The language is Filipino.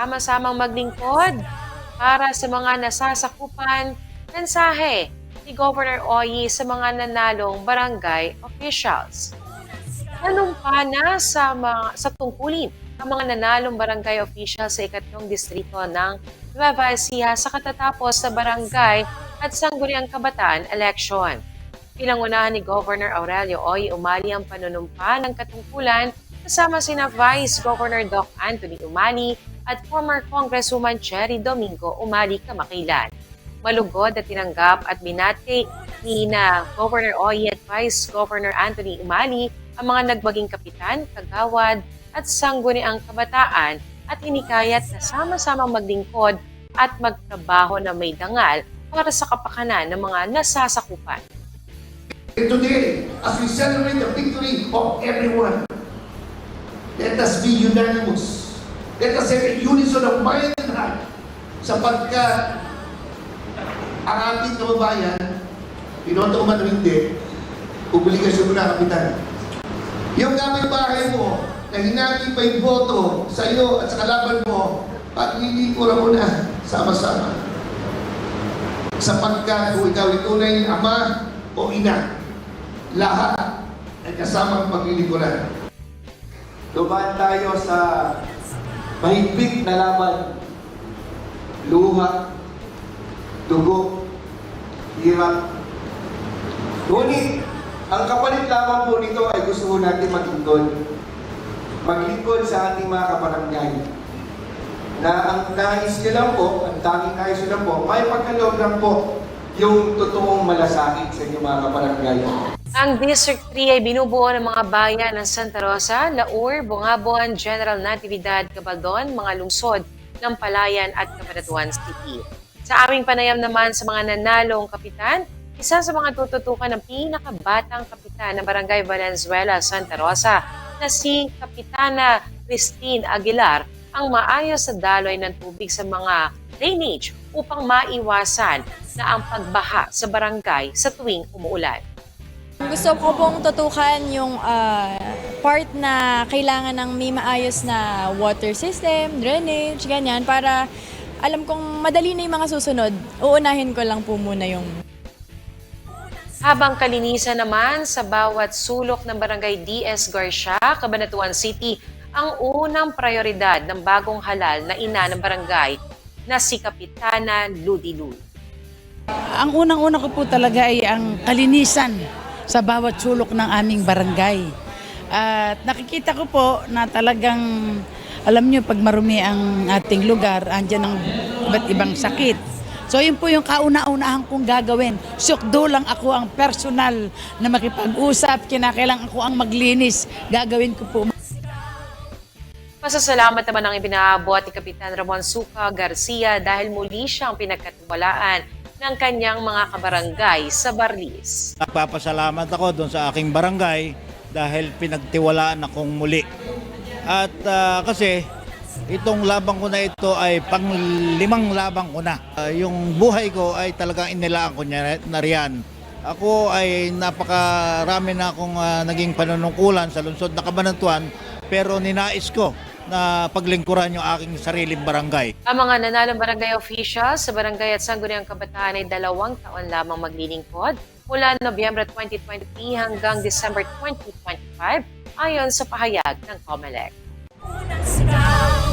sama-samang maglingkod para sa mga nasasakupan. Mensahe ni Governor Oyi sa mga nanalong barangay officials. Nanumpa na sa, mga, sa tungkulin ang mga nanalong barangay officials sa ikatlong distrito ng Nueva Ecija sa katatapos sa barangay at sangguniang kabataan election. Pinangunahan ni Governor Aurelio Oy umali ang panunumpa ng katungkulan kasama sina Vice Governor Doc Anthony Umali at former Congresswoman Cherry Domingo Umali Kamakilan. Malugod at tinanggap at binati ni na Governor Oy at Vice Governor Anthony Umali ang mga nagbaging kapitan, kagawad at sangguniang kabataan at hinikayat na sama-samang maglingkod at magtrabaho na may dangal para sa kapakanan ng mga nasasakupan. And today, as we celebrate the victory of everyone, let us be unanimous. Let us have a unison of mind and heart sapagkat ang ating kababayan, pinoto man o hindi, obligasyon mo na, Kapitan. Yung gamay bahay mo, na hinati pa yung boto sa iyo at sa kalaban mo, paglilikuran mo na sama-sama. Sapagkat kung ikaw ay tunay ama o ina, lahat ay kasamang paglilikuran. Dumaan tayo sa mahigpit na laban. Luha, dugo, hirap. Ngunit, ang kapalit lamang po nito ay gusto po natin maglingkod. Maglingkod sa ating mga kabarangay. Na ang nais nyo lang po, ang tanging nais nyo lang po, may pagkaloob lang po yung totoong malasakit sa inyong mga kabarangay. Ang District 3 ay binubuo ng mga bayan ng Santa Rosa, Laur, Bungabuan, General Natividad, Cabaldon, mga lungsod ng Palayan at Cabanatuan City. Sa aming panayam naman sa mga nanalong kapitan, isa sa mga tututukan ng pinakabatang kapitan ng Barangay Valenzuela, Santa Rosa na si Kapitana Christine Aguilar ang maayos sa daloy ng tubig sa mga drainage upang maiwasan na ang pagbaha sa barangay sa tuwing umuulan. Gusto ko pong tutukan yung ah, part na kailangan ng may maayos na water system, drainage, ganyan, para alam kong madali na yung mga susunod. Uunahin ko lang po muna yung Habang kalinisan naman sa bawat sulok ng Barangay DS Garcia, Cabanatuan City, ang unang prioridad ng bagong halal na ina ng barangay na si Kapitana Ludi Lud. Ang unang-una ko po talaga ay ang kalinisan sa bawat sulok ng aming barangay. At nakikita ko po na talagang, alam nyo, pag marumi ang ating lugar, andyan ang iba't ibang sakit. So yun po yung kauna-unahan kong gagawin. Sukdo lang ako ang personal na makipag-usap, kinakailang ako ang maglinis. Gagawin ko po Pasasalamat naman ang ibinaabot ni Kapitan Ramon Suca Garcia dahil muli siyang pinagkatiwalaan ng kanyang mga kabarangay sa Barlis. Nagpapasalamat ako doon sa aking barangay dahil pinagtiwalaan akong muli. At ah, kasi itong labang ko na ito ay pang limang labang ko na. Ah, yung buhay ko ay talagang inilaan ko na riyan. Ako ay napakarami na akong ah, naging panunungkulan sa lungsod na Cabanatuan pero ninais ko na paglingkuran yung aking sariling barangay. Ang mga nanalong barangay officials sa barangay at sangguniang kabataan ay dalawang taon lamang maglilingkod mula Nobyembre 2023 hanggang December 2025 ayon sa pahayag ng COMELEC.